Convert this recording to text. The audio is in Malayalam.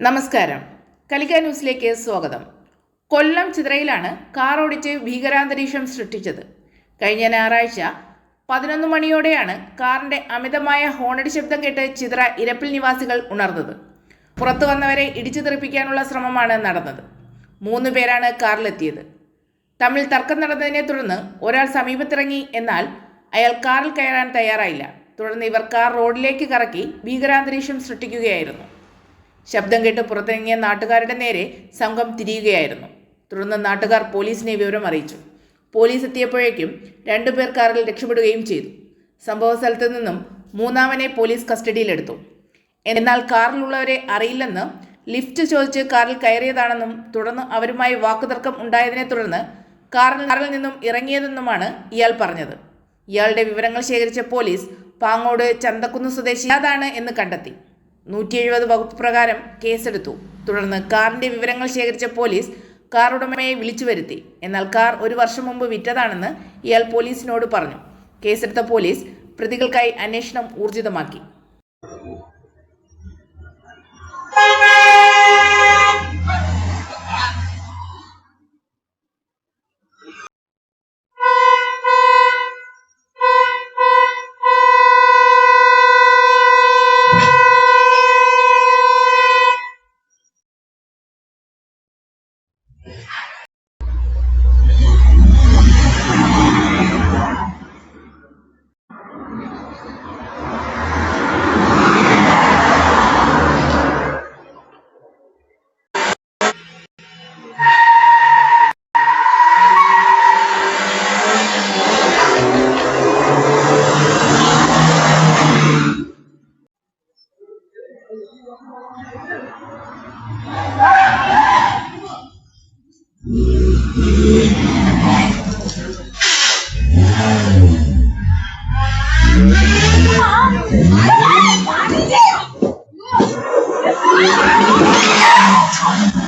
നമസ്കാരം. കലിക ന്യൂസിലേക്ക് സ്വാഗതം. കൊല്ലം ചിത്രയിലാണ് കാർ ഓടിച്ച് ഭീകരാന്തരീക്ഷം സൃഷ്ടിച്ചത്. കഴിഞ്ഞ ഞായറാഴ്ച പതിനൊന്ന് മണിയോടെയാണ് കാറിന്റെ അമിതമായ ഹോണടി ശബ്ദം കേട്ട് ചിത്ര ഇരപ്പിൽ നിവാസികൾ ഉണർന്നത്. പുറത്തു വന്നവരെ ഇടിച്ചു തെറിപ്പിക്കാനുള്ള ശ്രമമാണ് നടന്നത്. മൂന്ന് പേരാണ് കാറിലെത്തിയത്. തമ്മിൽ തർക്കം നടന്നതിനെ തുടർന്ന് ഒരാൾ സമീപത്തിറങ്ങി എന്നാൽ അയാൾ കാറിൽ കയറാൻ തയ്യാറായില്ല. തുടർന്ന് ഇവർ കാർ റോഡിലേക്ക് കറക്കി ഭീകരാന്തരീക്ഷം സൃഷ്ടിക്കുകയായിരുന്നു. ശബ്ദം കേട്ട് പുറത്തിറങ്ങിയ നാട്ടുകാരുടെ നേരെ സംഘം തിരിയുകയായിരുന്നു. തുടർന്ന് നാട്ടുകാർ പോലീസിനെ വിവരം അറിയിച്ചു. പോലീസ് എത്തിയപ്പോഴേക്കും രണ്ടുപേർ കാറിൽ രക്ഷപ്പെടുകയും ചെയ്തു. സംഭവ സ്ഥലത്ത് നിന്നും മൂന്നാമനെ പോലീസ് കസ്റ്റഡിയിലെടുത്തു. എന്നാൽ കാറിലുള്ളവരെ അറിയില്ലെന്ന് ലിഫ്റ്റ് ചോദിച്ച് കാറിൽ കയറിയതാണെന്നും തുടർന്ന് അവരുമായി വാക്കുതർക്കം ഉണ്ടായതിനെ തുടർന്ന് കാറിൽ കാറിൽ നിന്നും ഇറങ്ങിയതെന്നുമാണ് ഇയാൾ പറഞ്ഞത്. ഇയാളുടെ വിവരങ്ങൾ ശേഖരിച്ച പോലീസ് പാങ്ങോട് ചന്തക്കുന്ന് സ്വദേശി അതാണ് എന്ന് കണ്ടെത്തി. നൂറ്റി എഴുപത് വകുപ്പ് പ്രകാരം കേസെടുത്തു. തുടർന്ന് കാറിന്റെ വിവരങ്ങൾ ശേഖരിച്ച പോലീസ് കാർ ഉടമയെ വിളിച്ചു വരുത്തി. എന്നാൽ കാർ ഒരു വർഷം മുമ്പ് വിറ്റതാണെന്ന് ഇയാൾ പോലീസിനോട് പറഞ്ഞു. കേസെടുത്ത പോലീസ് പ്രതികൾക്കായി അന്വേഷണം ഊർജിതമാക്കി. 아니